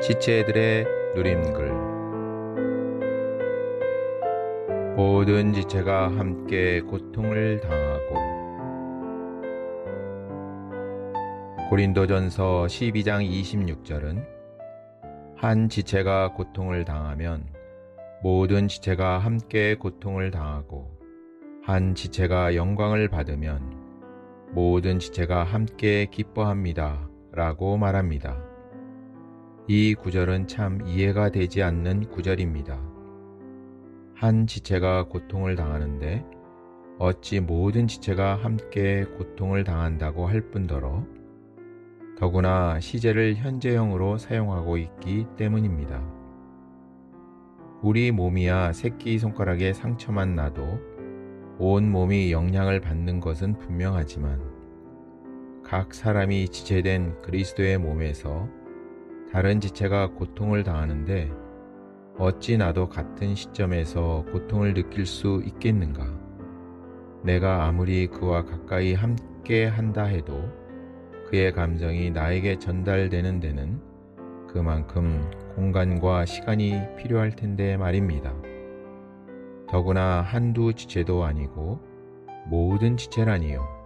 지체들의 누림글 모든 지체가 함께 고통을 당하고 고린도전서 12장 26절은 한 지체가 고통을 당하면 모든 지체가 함께 고통을 당하고 한 지체가 영광을 받으면 모든 지체가 함께 기뻐합니다. 라고 말합니다. 이 구절은 참 이해가 되지 않는 구절입니다. 한 지체가 고통을 당하는데 어찌 모든 지체가 함께 고통을 당한다고 할 뿐더러 더구나 시제를 현재형으로 사용하고 있기 때문입니다. 우리 몸이야 새끼 손가락에 상처만 나도 온 몸이 영향을 받는 것은 분명하지만 각 사람이 지체된 그리스도의 몸에서 다른 지체가 고통을 당하는데 어찌 나도 같은 시점에서 고통을 느낄 수 있겠는가? 내가 아무리 그와 가까이 함께 한다 해도 그의 감정이 나에게 전달되는 데는 그만큼 공간과 시간이 필요할 텐데 말입니다. 더구나 한두 지체도 아니고 모든 지체라니요.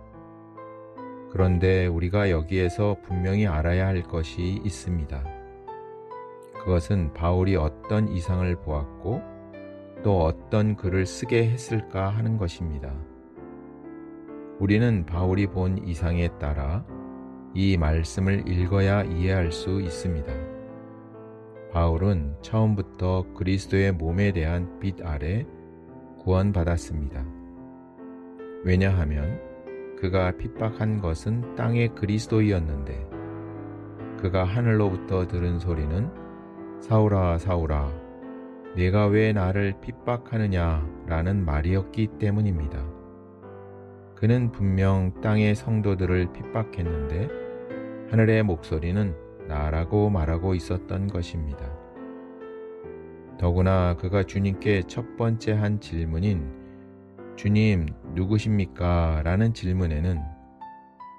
그런데 우리가 여기에서 분명히 알아야 할 것이 있습니다. 그것은 바울이 어떤 이상을 보았고 또 어떤 글을 쓰게 했을까 하는 것입니다. 우리는 바울이 본 이상에 따라 이 말씀을 읽어야 이해할 수 있습니다. 바울은 처음부터 그리스도의 몸에 대한 빛 아래 구원받았습니다. 왜냐하면 그가 핍박한 것은 땅의 그리스도이었는데 그가 하늘로부터 들은 소리는 사울아 사울아 내가 왜 나를 핍박하느냐 라는 말이었기 때문입니다. 그는 분명 땅의 성도들을 핍박했는데 하늘의 목소리는 나라고 말하고 있었던 것입니다. 더구나 그가 주님께 첫 번째 한 질문인 주님, 누구십니까? 라는 질문에는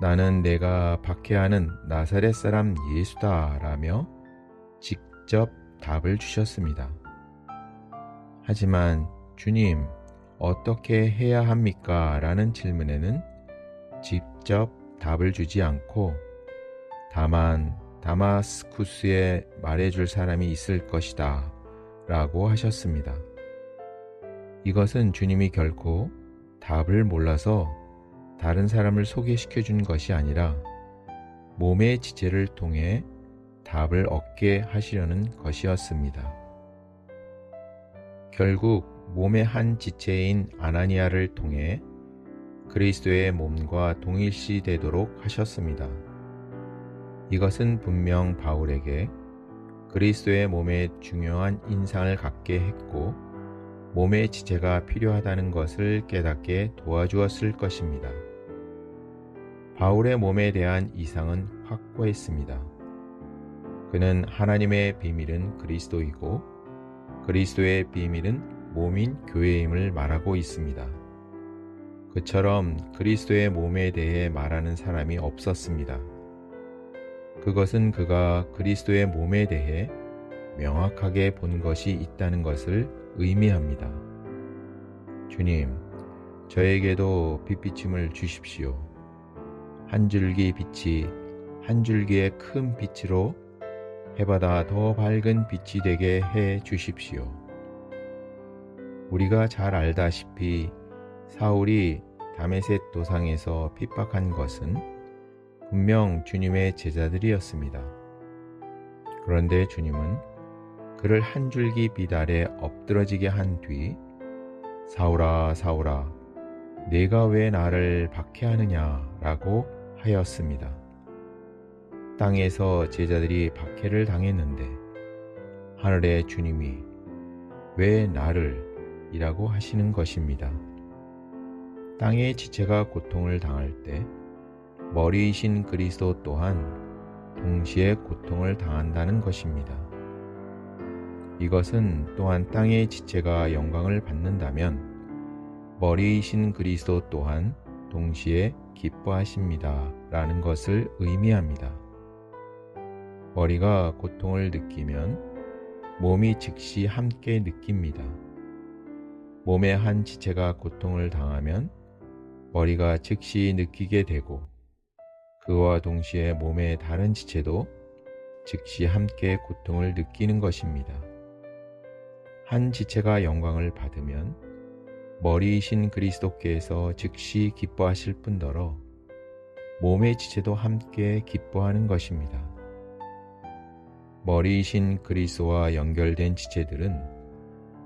나는 내가 박해하는 나사렛 사람 예수다 라며 직접 답을 주셨습니다. 하지만 주님, 어떻게 해야 합니까? 라는 질문에는 직접 답을 주지 않고 다만 다마스쿠스에 말해줄 사람이 있을 것이다 라고 하셨습니다. 이것은 주님이 결코 답을 몰라서 다른 사람을 소개시켜 준 것이 아니라 몸의 지체를 통해 답을 얻게 하시려는 것이었습니다. 결국 몸의 한 지체인 아나니아를 통해 그리스도의 몸과 동일시 되도록 하셨습니다. 이것은 분명 바울에게 그리스도의 몸에 중요한 인상을 갖게 했고 몸의 지체가 필요하다는 것을 깨닫게 도와주었을 것입니다. 바울의 몸에 대한 이상은 확고했습니다. 그는 하나님의 비밀은 그리스도이고 그리스도의 비밀은 몸인 교회임을 말하고 있습니다. 그처럼 그리스도의 몸에 대해 말하는 사람이 없었습니다. 그것은 그가 그리스도의 몸에 대해 명확하게 본 것이 있다는 것을 의미합니다. 주님, 저에게도 빛비침을 주십시오. 한 줄기 빛이 한 줄기의 큰 빛으로 해바다 더 밝은 빛이 되게 해 주십시오. 우리가 잘 알다시피 사울이 다메셋 도상에서 핍박한 것은 분명 주님의 제자들이었습니다. 그런데 주님은 그를 한 줄기 빛 아래 엎드러지게 한 뒤 사울아 사울아 내가 왜 나를 박해하느냐 라고 하였습니다. 땅에서 제자들이 박해를 당했는데 하늘의 주님이 왜 나를 이라고 하시는 것입니다. 땅의 지체가 고통을 당할 때 머리이신 그리스도 또한 동시에 고통을 당한다는 것입니다. 이것은 또한 땅의 지체가 영광을 받는다면 머리이신 그리스도 또한 동시에 기뻐하십니다. 라는 것을 의미합니다. 머리가 고통을 느끼면 몸이 즉시 함께 느낍니다. 몸의 한 지체가 고통을 당하면 머리가 즉시 느끼게 되고 그와 동시에 몸의 다른 지체도 즉시 함께 고통을 느끼는 것입니다. 한 지체가 영광을 받으면 머리이신 그리스도께서 즉시 기뻐하실 뿐더러 몸의 지체도 함께 기뻐하는 것입니다. 머리이신 그리스도와 연결된 지체들은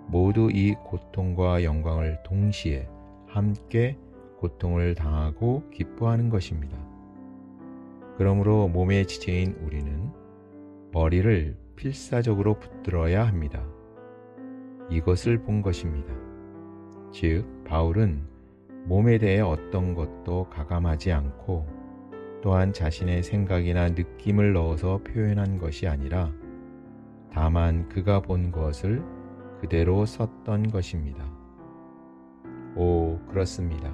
모두 이 고통과 영광을 동시에 함께 고통을 당하고 기뻐하는 것입니다. 그러므로 몸의 지체인 우리는 머리를 필사적으로 붙들어야 합니다. 이것을 본 것입니다. 즉, 바울은 몸에 대해 어떤 것도 가감하지 않고 또한 자신의 생각이나 느낌을 넣어서 표현한 것이 아니라 다만 그가 본 것을 그대로 썼던 것입니다. 오, 그렇습니다.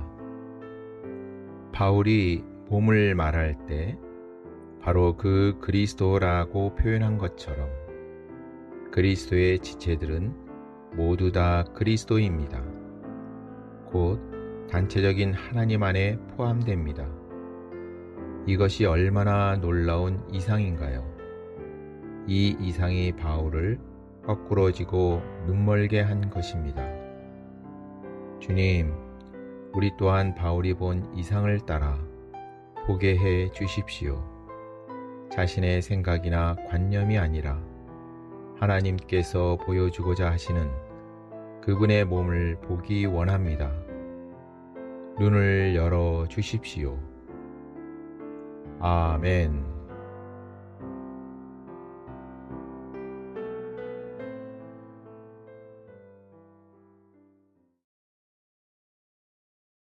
바울이 몸을 말할 때 바로 그 그리스도라고 표현한 것처럼 그리스도의 지체들은 모두 다 그리스도입니다. 곧 단체적인 하나님 안에 포함됩니다. 이것이 얼마나 놀라운 이상인가요? 이 이상이 바울을 거꾸러지고 눈멀게 한 것입니다. 주님, 우리 또한 바울이 본 이상을 따라 보게 해 주십시오. 자신의 생각이나 관념이 아니라 하나님께서 보여주고자 하시는 그분의 몸을 보기 원합니다. 눈을 열어 주십시오. 아멘.